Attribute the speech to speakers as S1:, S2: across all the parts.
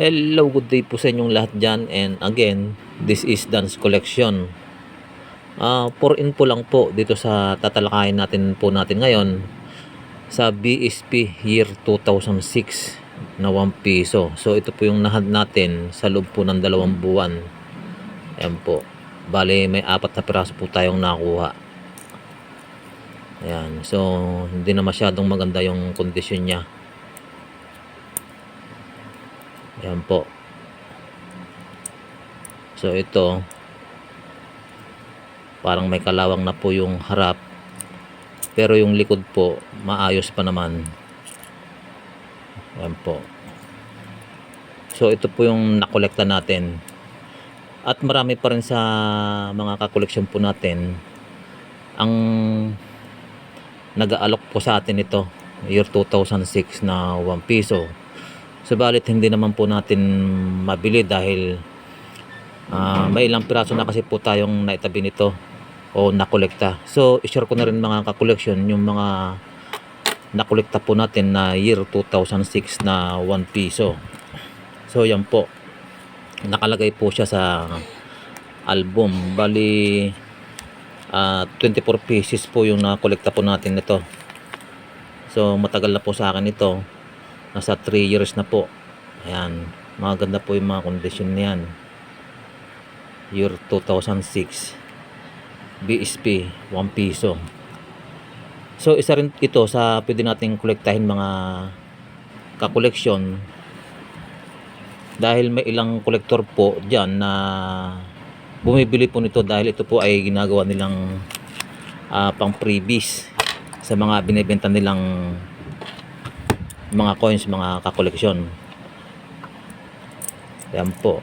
S1: Hello, good day po sa inyong lahat dyan. And again, this is Dance Collection. Ah, pour in po lang po dito sa tatalakayin natin po natin ngayon sa BSP year 2006 na 1 piso. So ito po yung nahad natin sa loob po ng dalawang buwan. Ayan po. Bale, may apat na piraso po tayong nakuha. Ayan. So, hindi na masyadong maganda yung kondisyon niya. Ayan po. So ito parang may kalawang na po yung harap pero yung likod po maayos pa naman. Ayan po. So ito po yung nakolekta natin. At marami pa rin sa mga kakoleksyon po natin ang nag-aalok po sa atin ito year 2006 na 1 piso. Subalit hindi naman po natin mabili dahil ah, may ilang piraso na kasi po tayong naitabi nito o nakolekta. So, i-share ko na rin mga kakoleksyon yung mga nakolekta po natin na year 2006 na 1 piso. So, yan po. Nakalagay po siya sa album. Bali, ah, 24 pieces po yung nakolekta po natin nito. So, matagal na po sa akin ito nasa 3 years na po. Ayan. Maganda po yung mga kondisyon niyan year 2006 BSP 1 piso. So isa rin ito sa pwede nating kolektahin mga kakoleksyon. Dahil may ilang kolektor po dyan na bumibili po nito dahil ito po ay ginagawa nilang ah, pang freebies sa mga binibenta nilang mga coins, mga kakoleksyon. Yan po.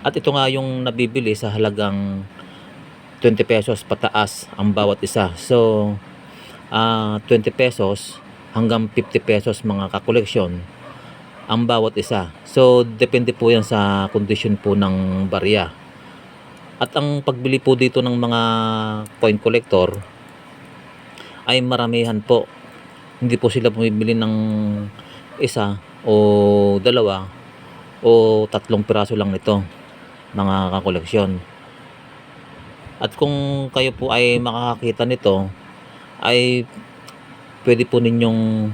S1: At ito nga yung nabibili sa halagang 20 pesos pataas ang bawat isa. So, ah 20 pesos hanggang 50 pesos mga kakoleksyon ang bawat isa. So, depende po yan sa kondisyon po ng barya. At ang pagbili po dito ng mga coin collector ay maramihan po. Hindi po sila bumibili ng isa o dalawa o tatlong piraso lang nito mga kakoleksyon. At kung kayo po ay makakakita nito ay pwede po ninyong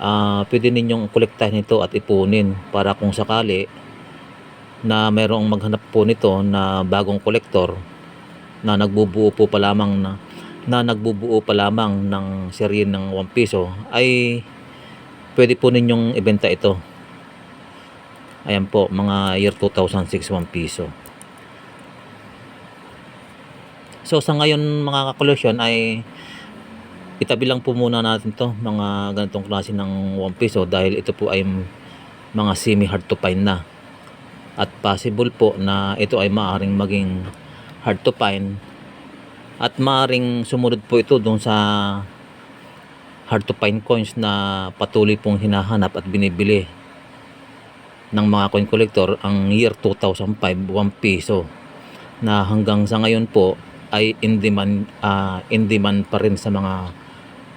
S1: ah pwede ninyong kolektahin ito at ipunin para kung sakali na mayroong maghanap po nito na bagong kolektor na nagbubuo po pa lamang na, na nagbubuo pa lamang ng serye ng 1 piso ay pwede po ninyong ibenta ito. Ayan po mga year 2006 1 piso. So sa ngayon mga kakoleksyon ay itabi lang po muna natin to mga ganitong klase ng 1 piso dahil ito po ay mga semi hard to find na at possible po na ito ay maaaring maging hard to find at maaaring sumunod po ito doon sa hard to find coins na patuloy pong hinahanap at binibili ng mga coin collector ang year 2005 1 piso na hanggang sa ngayon po ay in demand, ah, in demand pa rin sa mga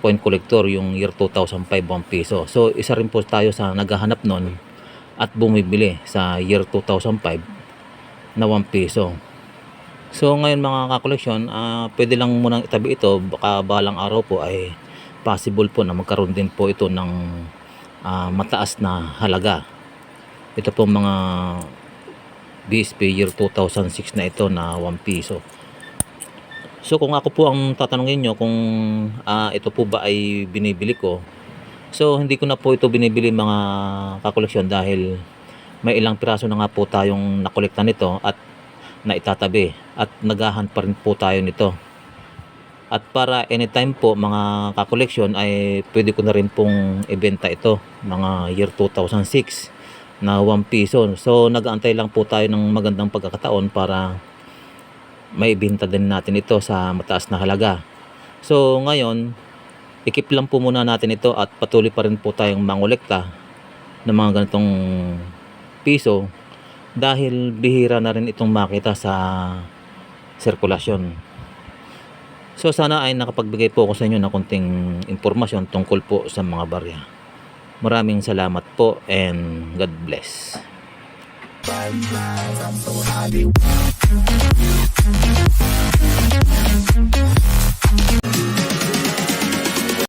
S1: coin collector yung year 2005 1 piso. So isa rin po tayo sa naghahanap nun at bumibili sa year 2005 na 1 piso. So ngayon mga kakoleksyon, ah pwede lang munang itabi ito baka balang araw po ay possible po na magkaroon din po ito ng ah, mataas na halaga. Ito po mga BSP year 2006 na ito na 1 piso. So kung ako po ang tatanungin nyo kung ah, ito po ba ay binibili ko So hindi ko na po ito binibili mga kakoleksyon dahil may ilang piraso na nga po tayong nakolekta nito at naitatabi at nagahan pa rin po tayo nito. At para anytime po mga kakoleksyon ay pwede ko na rin pong ibenta ito mga year 2006 na 1 piso. So nag-aantay lang po tayo ng magandang pagkakataon para may ibenta din natin ito sa mataas na halaga. So ngayon ikip lang po muna natin ito at patuloy pa rin po tayong mangolekta ng mga ganitong piso dahil bihira na rin itong makita sa sirkulasyon. So sana ay nakapagbigay po ako sa inyo ng konting impormasyon tungkol po sa mga barya. Maraming salamat po and God bless. I'm so happy.